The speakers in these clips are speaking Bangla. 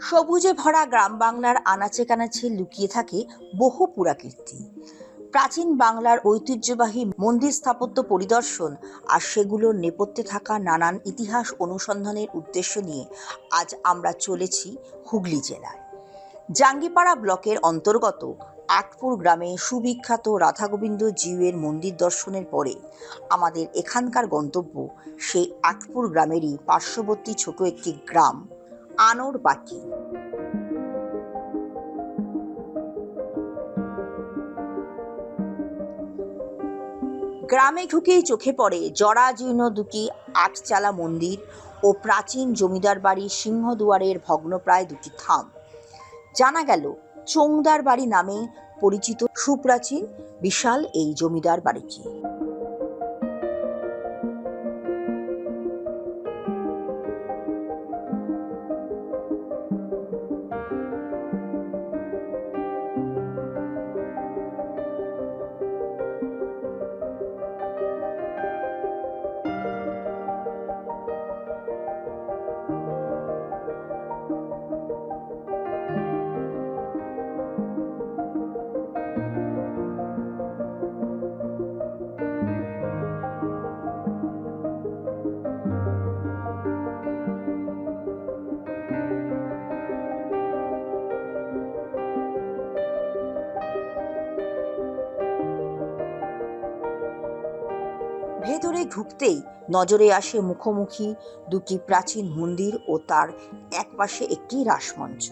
সবুজে ভরা গ্রাম বাংলার আনাচে কানাচে লুকিয়ে থাকে বহু পুরাকীর্তি। প্রাচীন বাংলার ঐতিহ্যবাহী মন্দির স্থাপত্য পরিদর্শন আর সেগুলোর নেপথ্যে থাকা নানান ইতিহাস অনুসন্ধানের উদ্দেশ্য নিয়ে আজ আমরা চলেছি হুগলি জেলায়। জাঙ্গিপাড়া ব্লকের অন্তর্গত আটপুর গ্রামে সুবিখ্যাত রাধাগোবিন্দ জিউয়ের মন্দির দর্শনের পরে আমাদের এখানকার গন্তব্য সেই আটপুর গ্রামেরই পার্শ্ববর্তী ছোট একটি গ্রাম। আনোর বাকি। গ্রামে ঢুকেই চোখে পড়ে জরাজীর্ণ দুটি আটচালা মন্দির ও প্রাচীন জমিদার বাড়ির সিংহদুয়ারের ভগ্নপ্রায় দুটি থাম। জানা গেল চোংদার বাড়ি নামে পরিচিত সুপ্রাচীন বিশাল এই জমিদার বাড়িটি। ভেতরে ঢুকতেই নজরে আসে মুখোমুখি দুটি প্রাচীন মন্দির ও তার একপাশে একটি রাসমঞ্চ।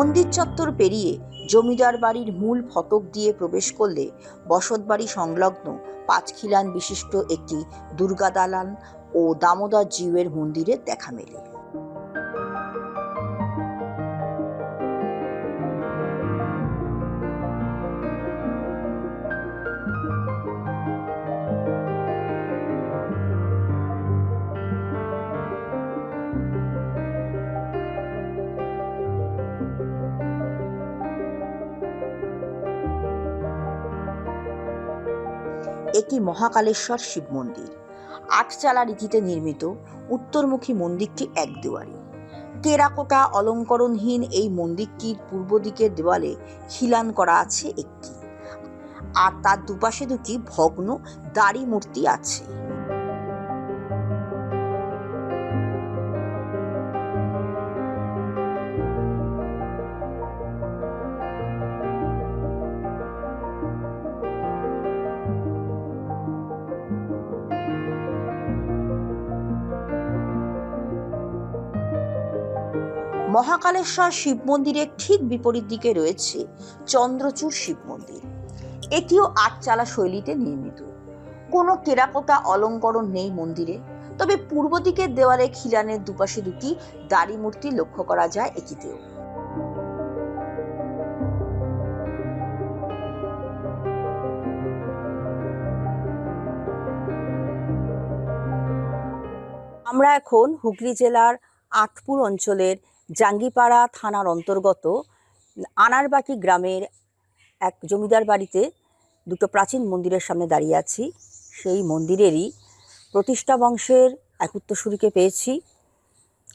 মন্দির চত্বর পেরিয়ে জমিদার বাড়ির মূল ফটক দিয়ে প্রবেশ করলে বসতবাড়ি সংলগ্ন পাঁচখিলান বিশিষ্ট একটি দুর্গা দালান ও দামোদর জিউয়ের মন্দিরের দেখা মেলে। একটি মহাকালেশ্বর শিব মন্দির। আটচালা রীতিতে নির্মিত, উত্তরমুখী মন্দিরটি এক দেওয়ারি টেরাকোটা অলঙ্করণহীন এই মন্দিরটির পূর্ব দিকের দেওয়ালে খিলান করা আছে একটি। আর তার দুপাশে দুটি ভগ্ন দাড়ি মূর্তি আছে। মহাকালেশ্বর শিব মন্দিরের ঠিক বিপরীত দিকে রয়েছে চন্দ্রচূড় শিব মন্দির। এটিও আটচালা শৈলীতে নির্মিত। কোনো টেরাকোটা অলঙ্করণ নেই মন্দিরে, তবে পূর্ব দিকের দেওয়ালে খিলানের দুপাশে দুটি দাড়ি মূর্তি লক্ষ্য করা যায় এটিতেও। আমরা এখন হুগলি জেলার আটপুর অঞ্চলের জাঙ্গিপাড়া থানার অন্তর্গত আনারবাকি গ্রামের এক জমিদার বাড়িতে দুটো প্রাচীন মন্দিরের সামনে দাঁড়িয়ে আছি। সেই মন্দিরেরই প্রতিষ্ঠা বংশের এক উত্তরসূরিকে পেয়েছি।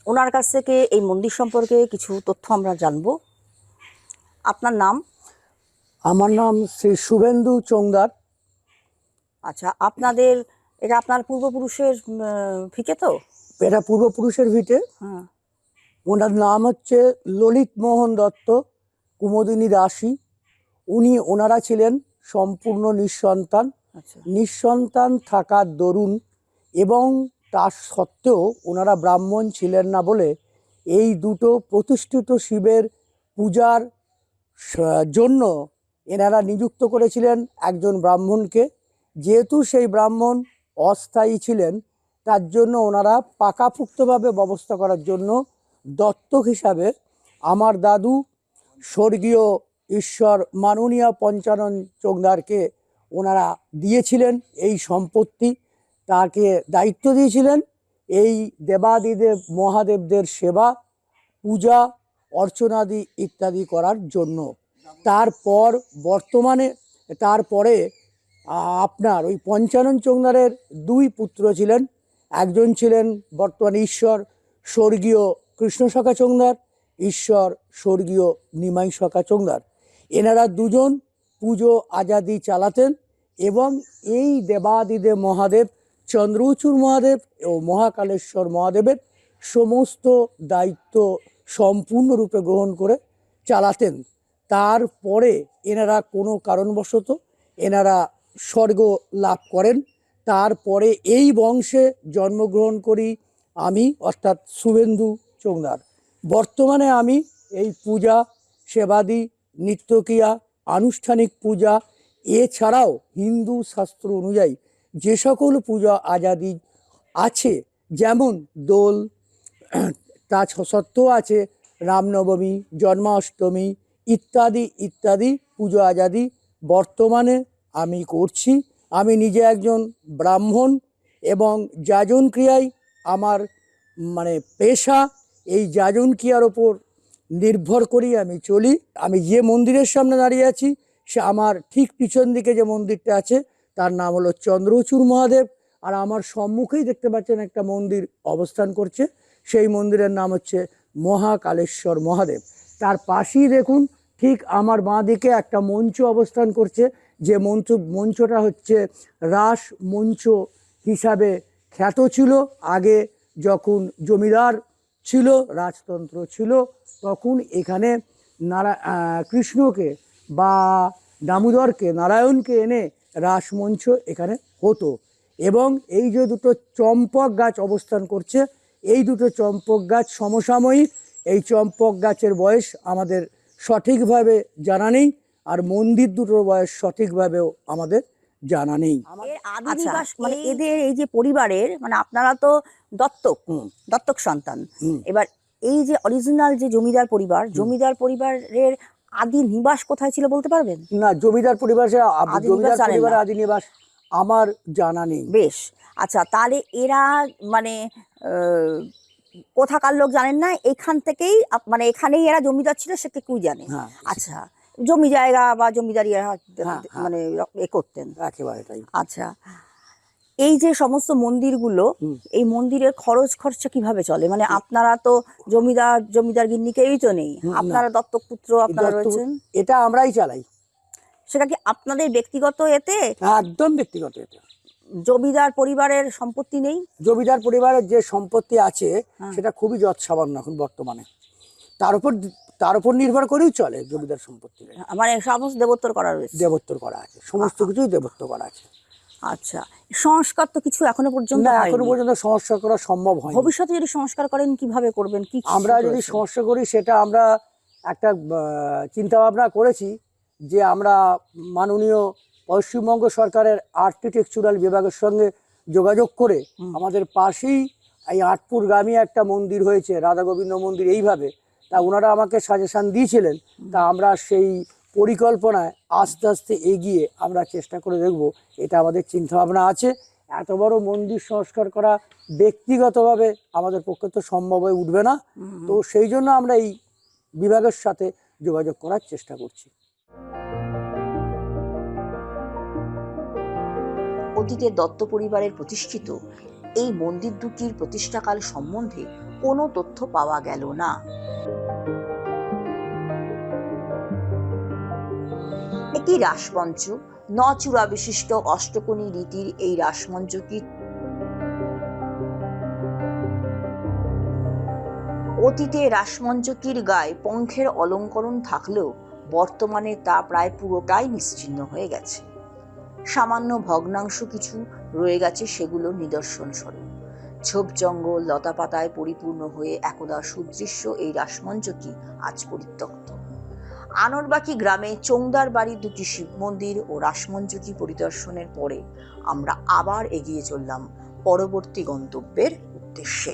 ওনার কাছ থেকে এই মন্দির সম্পর্কে কিছু তথ্য আমরা জানব। আপনার নাম? আমার নাম শ্রী শুভেন্দু চোংদার। আচ্ছা আপনাদের এটা আপনার পূর্বপুরুষের ফিকে তো? এটা পূর্বপুরুষের ভিটে। হ্যাঁ। ওনার নাম হচ্ছে ললিত মোহন দত্ত কুমোদিনী দাসী উনি ওনারা ছিলেন সম্পূর্ণ নিঃসন্তান। আচ্ছা। নিঃসন্তান থাকার দরুন এবং তার সত্ত্বেও ওনারা ব্রাহ্মণ ছিলেন না বলে এই দুটো প্রতিষ্ঠিত শিবের পূজার জন্য এনারা নিযুক্ত করেছিলেন একজন ব্রাহ্মণকে। যেহেতু সেই ব্রাহ্মণ অস্থায়ী ছিলেন তার জন্য ওনারা পাকাপুক্তভাবে ব্যবস্থা করার জন্য দত্তক হিসাবে আমার দাদু স্বর্গীয় ঈশ্বর মাননীয় পঞ্চানন চোংদারকে ওনারা দিয়েছিলেন এই সম্পত্তি, তাকে দায়িত্ব দিয়েছিলেন। এই দেবাদিদেব মহাদেবদের সেবা, পূজা, অর্চনাদি ইত্যাদি করার জন্য। তারপর বর্তমানে, তারপরে আপনার ওই পঞ্চানন চোংদারের দুই পুত্র ছিলেন। একজন ছিলেন বর্তমানে ঈশ্বর, স্বর্গীয় কৃষ্ণ সখা চোংদার, ঈশ্বর স্বর্গীয় নিমাই সখা চোংদার। এনারা দুজন পুজো আজাদি চালাতেন এবং এই দেবাদিদেব মহাদেব চন্দ্রচূর মহাদেব ও মহাকালেশ্বর মহাদেবের সমস্ত দায়িত্ব সম্পূর্ণরূপে গ্রহণ করে চালাতেন। তারপরে এনারা কোনো কারণবশত এনারা স্বর্গ লাভ করেন। তারপরে এই বংশে জন্মগ্রহণ করি আমি, অর্থাৎ শুভেন্দু চোংদার বর্তমানে আমি এই পূজা, সেবাদি, নিত্যক্রিয়া, আনুষ্ঠানিক পূজা, এছাড়াও হিন্দু শাস্ত্র অনুযায়ী যে সকল পূজা আজাদি আছে, যেমন দোল, তা সত্ত্বেও আছে, রামনবমী, জন্মাষ্টমী ইত্যাদি ইত্যাদি পুজো আজাদি বর্তমানে আমি করছি। আমি নিজে একজন ব্রাহ্মণ এবং যাজন ক্রিয়ায় আমার মানে পেশা এই যাজন ক্রিয়ার ওপর নির্ভর করি আমি চলি। আমি যে মন্দিরের সামনে দাঁড়িয়ে আছি, সে আমার ঠিক পিছন দিকে যে মন্দিরটা আছে, তার নাম হলো চন্দ্রচূড় মহাদেব। আর আমার সম্মুখেই দেখতে পাচ্ছেন একটা মন্দির অবস্থান করছে। সেই মন্দিরের নাম হচ্ছে মহাকালেশ্বর মহাদেব। তার পাশেই দেখুন, ঠিক আমার বাঁ দিকে একটা মঞ্চ অবস্থান করছে। যে মঞ্চ, মঞ্চটা হচ্ছে রাস মঞ্চ হিসাবে খ্যাত ছিল। আগে যখন জমিদার ছিল, রাজতন্ত্র ছিল, তখন এখানে নারা কৃষ্ণকে বা দামোদরকে, নারায়ণকে এনে রাসমঞ্চ এখানে হতো। এবং এই যে দুটো চম্পক গাছ অবস্থান করছে, এই দুটো চম্পক গাছ সমসাময়িক, এই চম্পক গাছের বয়স আমাদের সঠিকভাবে জানা নেই, আর মন্দির দুটোর বয়স সঠিকভাবেও আমাদের জানা নেই। আচ্ছা, মানে এদের এই যে পরিবারের মানে আপনারা তো দত্তক হুম, দত্তক সন্তান। হুম। এবার এই যে অরিজিনাল যে জমিদার পরিবার জমিদার পরিবারের আদি নিবাস কোথায় ছিল বলতে পারবেন? না জমিদার আদি জমিদার আদি নিবাস আমার জানা নেই। বেশ আচ্ছা তাহলে এরা মানে কোথাকার লোক জানেন না? এখান থেকেই আপ- মানে এখানেই এরা জমিদার ছিল সে কেউ জানে? হ্যাঁ। আচ্ছা জমি জায়গা বা জমিদারি এরা হ্যাঁ, হ্যাঁ। মানে এ করতেন। একেবারে তাই আচ্ছা। এই যে সমস্ত মন্দিরগুলো এই মন্দিরের খরচ খরচা কীভাবে চলে? মানে আপনারা তো জমিদার জমিদার গিন্নি কেউই তো নেই আপনারা দত্তক পুত্র আপনারা রয়েছেন। এটা আমরাই চালাই। সেটা কি আপনাদের ব্যক্তিগত এতে? একদম ব্যক্তিগত এতে। জমিদার পরিবারের সম্পত্তি নেই? জমিদার পরিবারের যে সম্পত্তি আছে হ্যাঁ। সেটা খুবই যৎ সামান্য এখন বর্তমানে। তার উপর তার উপর নির্ভর করেই চলে জমিদার সম্পত্তি। মানে সমস্ত দেবোত্তর করা রয়েছে? দেবত্বর করা আছে সমস্ত কিছুই দেবত্ব করা আছে। আচ্ছা সংস্কার তো কিছু এখনও পর্যন্ত না এখনও পর্যন্ত সংস্কার করা সম্ভব হয় ভবিষ্যতে যদি সংস্কার করেন কীভাবে করবেন? কি আমরা যদি? সমস্যা করি সেটা আমরা একটা চিন্তা ভাবনা করেছি যে আমরা মাননীয় পশ্চিমবঙ্গ সরকারের আর্কিটেকচারাল বিভাগের সঙ্গে যোগাযোগ করে আমাদের পাশেই এই আটপুর গ্রামে একটা মন্দির হয়েছে রাধা গোবিন্দ মন্দির এইভাবে তা ওনারা আমাকে সাজেশন দিয়েছিলেন। তা আমরা সেই পরিকল্পনায় আস্তে আস্তে এগিয়ে আমরা চেষ্টা করে দেখব এটা আমাদের চিন্তাভাবনা আছে। এত বড় মন্দির সংস্কার করা ব্যক্তিগতভাবে আমাদের পক্ষে তো সম্ভব হয়ে উঠবে না। তো সেই জন্য আমরা এই বিভাগের সাথে যোগাযোগ করার চেষ্টা করছি। অতীতে দত্ত পরিবারের প্রতিষ্ঠিত এই মন্দির দুটির প্রতিষ্ঠাকাল সম্বন্ধে কোনো তথ্য পাওয়া গেল না। একটি রাসমঞ্চ নচূড়া বিশিষ্ট অষ্টকোণী রীতির এই রাসমঞ্চটি অতীতে রাসমঞ্চকির গায়ে পঙ্খের অলঙ্করণ থাকলেও বর্তমানে তা প্রায় পুরোটাই নিশ্চিহ্ন হয়ে গেছে। সামান্য ভগ্নাংশ কিছু রয়ে গেছে সেগুলো নিদর্শন স্বরূপ। ঝোপ জঙ্গল লতা পাতায় পরিপূর্ণ হয়ে একদা সুদৃশ্য এই রাসমঞ্চটি আজ পরিত্যক্ত। আনরবাকি গ্রামে চৌংদার বাড়ির দুটি শিব মন্দির ও রাসমঞ্চটি পরিদর্শনের পরে আমরা আবার এগিয়ে চললাম পরবর্তী গন্তব্যের উদ্দেশ্যে।